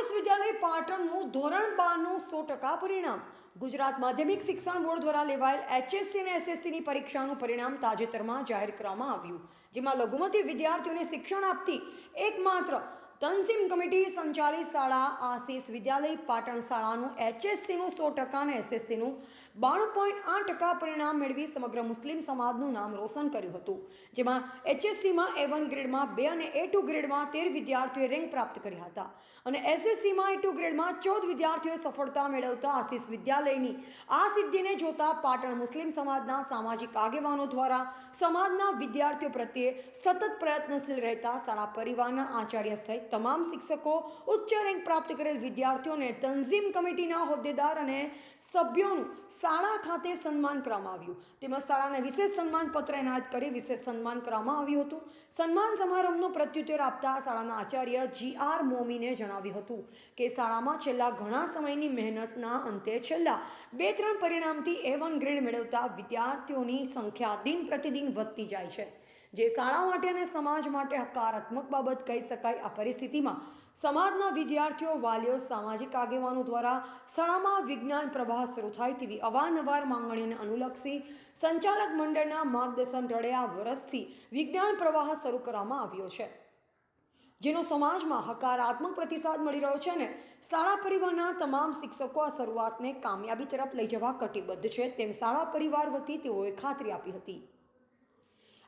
આશીષ વિદ્યાલય પાટણનું ધોરણ બારનું સો ટકા પરિણામ. ગુજરાત માધ્યમિક શિક્ષણ બોર્ડ દ્વારા લેવાયેલ એચએસસી અને એસએસસીની પરીક્ષાનું પરિણામ તાજેતરમાં જાહેર કરવામાં આવ્યું, જેમાં લઘુમતી વિદ્યાર્થીઓને શિક્ષણ આપતી એકમાત્ર તનસીમ કમિટી સંચાલિત શાળા આશીષ વિદ્યાલય પાટણ શાળાનું એચએસસીનું સો ટકા અને એસએસસીનું બાણું પોઈન્ટ આઠ ટકા પરિણામ મેળવી સમગ્ર મુસ્લિમ સમાજનું નામ રોશન કર્યું હતું. જેમાં એચએસસીમાં એ વન ગ્રેડમાં બે અને એ ટુ ગ્રેડમાં તેર વિદ્યાર્થીઓએ રેન્ક પ્રાપ્ત કર્યા હતા. અને એસએસસીમાં એ ટુ ગ્રેડમાં ચૌદ વિદ્યાર્થીઓએ સફળતા મેળવતા આશીષ વિદ્યાલયની આ સિદ્ધિને જોતા પાટણ મુસ્લિમ સમાજના સામાજિક આગેવાનો દ્વારા સમાજના વિદ્યાર્થીઓ પ્રત્યે સતત પ્રયત્નશીલ રહેતા શાળા પરિવારના આચાર્ય સહિત તમામ શિક્ષકો ઉચ્ચ રેન્ક પ્રાપ્ત કરેલ વિદ્યાર્થીઓને તંઝીમ કમિટીના હોદ્દેદાર અને સભ્યોનું શાળા ખાતે સન્માન કરવામાં આવ્યું. તેમજ શાળાને વિશેષ સન્માન પત્ર એનાયત કરી વિશેષ સન્માન કરવામાં આવ્યું હતું. સન્માન સમારંભનો પ્રત્યુત્તર આપતા શાળાના આચાર્ય જી આર મોમીને જણાવ્યું હતું કે શાળામાં છેલ્લા ઘણા સમયની મહેનતના અંતે છેલ્લા બે ત્રણ પરિણામથી એ વન ગ્રેડ મેળવતા વિદ્યાર્થીઓની સંખ્યા દિન પ્રતિદિન વધતી જાય છે. જે શાળા માટે અને સમાજ માટે હકારાત્મક બાબત કહી શકાય, આ પરિસ્થિતિમાં સમાજના વિદ્યાર્થીઓ, વાલીઓ, સામાજિક આગેવાનો દ્વારા શાળામાં વિજ્ઞાન પ્રવાહ શરૂ થાય તેવી અવારનવાર માંગણીઓને અનુલક્ષી સંચાલક મંડળના માર્ગદર્શન તળે આ વર્ષથી વિજ્ઞાન પ્રવાહ શરૂ કરવામાં આવ્યો છે. જેનો સમાજમાં હકારાત્મક પ્રતિસાદ મળી રહ્યો છે અને શાળા પરિવારના તમામ શિક્ષકો આ શરૂઆતને કામયાબી તરફ લઈ જવા કટિબદ્ધ છે તેમ શાળા પરિવાર વતી તેઓએ ખાતરી આપી હતી.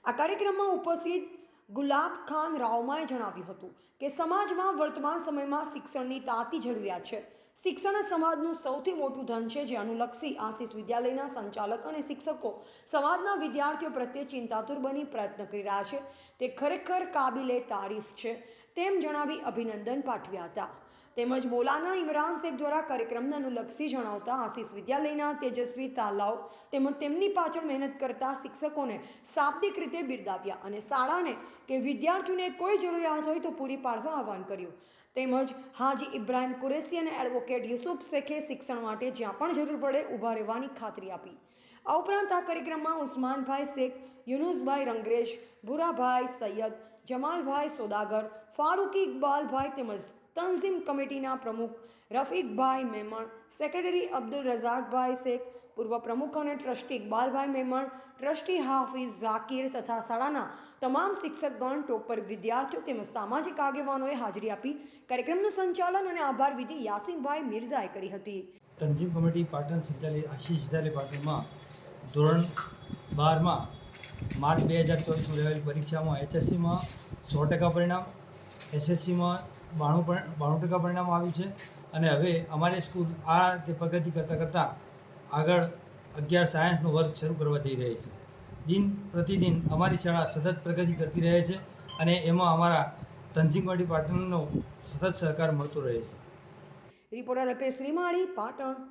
આ કાર્યક્રમમાં ઉપસ્થિત ગુલાબ ખાન રાવમાએ જણાવ્યું હતું કે સમાજમાં વર્તમાન સમયમાં શિક્ષણની તાતી જરૂરિયાત છે. શિક્ષણ સમાજનું સૌથી મોટું ધન છે, જે અનુલક્ષી આશીષ વિદ્યાલયના સંચાલક અને શિક્ષકો સમાજના વિદ્યાર્થીઓ પ્રત્યે ચિંતાતુર બની પ્રયત્ન કરી રહ્યા છે. તે ખરેખર કાબિલે તારીફ છે તેમ જણાવી અભિનંદન પાઠવ્યા હતા. તેમજ મોલાના ઇમરાન શેખ દ્વારા કાર્યક્રમને અનુલક્ષી જણાવતા આશીષ વિદ્યાલયના તેજસ્વી તાલાવ તેમજ તેમની પાછળ મહેનત કરતા શિક્ષકોને શાબ્દિક રીતે બિરદાવ્યા અને શાળાને કે વિદ્યાર્થીઓને કોઈ જરૂરિયાત હોય તો પૂરી પાડવા આહવાન કર્યું. તેમજ હાજી ઇબ્રાહિમ કુરેશી અને એડવોકેટ યુસુફ શેખે શિક્ષણ માટે જ્યાં પણ જરૂર પડે ઊભા રહેવાની ખાતરી આપી. આ ઉપરાંત આ કાર્યક્રમમાં ઉસ્માનભાઈ શેખ, યુનુસભાઈ રંગરેશ, ભૂરાભાઈ સૈયદ, જમાલભાઈ સોદાગર, ફારૂકી ઇકબાલભાઈ તેમજ તનઝીમ કમિટીના પ્રમુખ રફીકભાઈ મેમણ, સેક્રેટરી અબ્દુલ રઝાકભાઈ શેખ, પૂર્વ પ્રમુખ અને ટ્રસ્ટી ઇકબાલભાઈ મેમણ, ટ્રસ્ટી હાફિઝ ઝાકીર તથા શાળાના તમામ શિક્ષકગણ ટોપર વિદ્યાર્થીઓ તેમજ સામાજિક આગેવાનોએ હાજરી આપી કાર્યક્રમનું સંચાલન અને આભાર વિધિ યાસીનભાઈ મિર્ઝાએ કરી હતી. તંજીમ કમિટી પાટણ સિદ્ધાલય આશીષ વિદ્યાલય પાટણમાં ધોરણ બારમાં માર્ચ બે હજાર ચોવીસમાં લેવાયેલી પરીક્ષામાં એચએસસીમાં સો ટકા પરિણામ એસએસસીમાં બાણું બાણું ટકા પરિણામ આવ્યું છે. અને હવે અમારી સ્કૂલ આ રીતે પ્રગતિ કરતાં કરતાં આગળ અગિયાર સાયન્સનો વર્ગ શરૂ કરવા જઈ રહી છે. દિન પ્રતિદિન અમારી શાળા સતત પ્રગતિ કરતી રહે છે અને એમાં અમારા કમિટી પાટણનો સતત સહકાર મળતો રહે છે. રિપોર્ટર અલ્પેશ શ્રીમાળી, પાટણ.